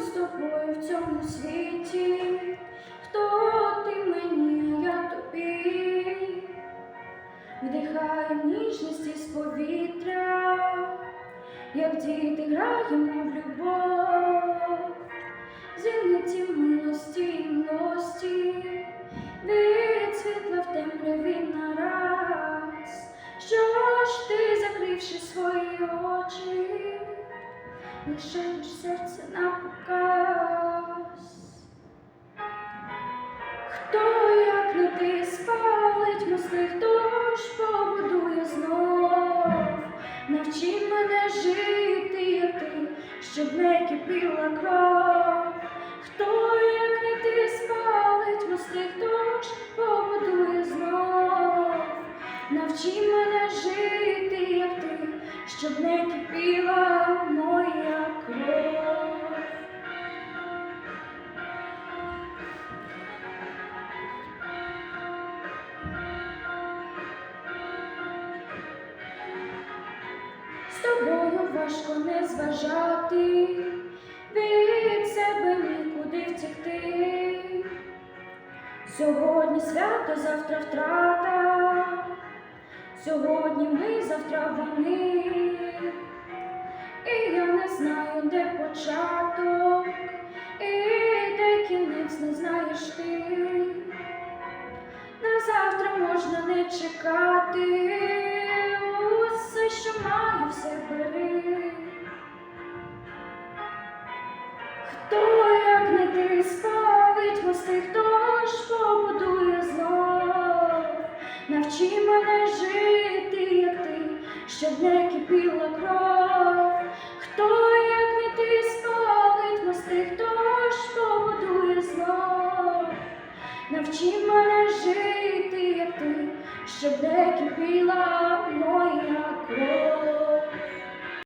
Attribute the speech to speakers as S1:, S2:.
S1: з тобою в цьому світі? Хто ти мені, я тобі? Вдихаємо ніжність із повітря, як діти граємо в любов, зіниці милості і милості, від світла в темряві нараз. Що ж ти, закривши свої очі, лишаєш серце на показ? Хто, як не ти, спалить хто ж побудує знов? Навчи мене жити, як ти, щоб не кипіла кров. Хто, як не ти, спалить хто ж побудує знов? Навчи мене жити, як ти, щоб не кипіла З тобою важко не зважати, від себе нікуди втекти. Сьогодні свято, завтра втрата, сьогодні ми, завтра вони. І я не знаю, де початок, і де кінець не знаєш ти. На завтра можна не чекати, Хто, як не ти, спалить мости, хто ж побудує знов? Навчи мене жити, як ти, щоб не кипіла кров. Хто, як не ти, спалить мости, хто ж побудує знов? Навчи мене жити, як ти, щоб не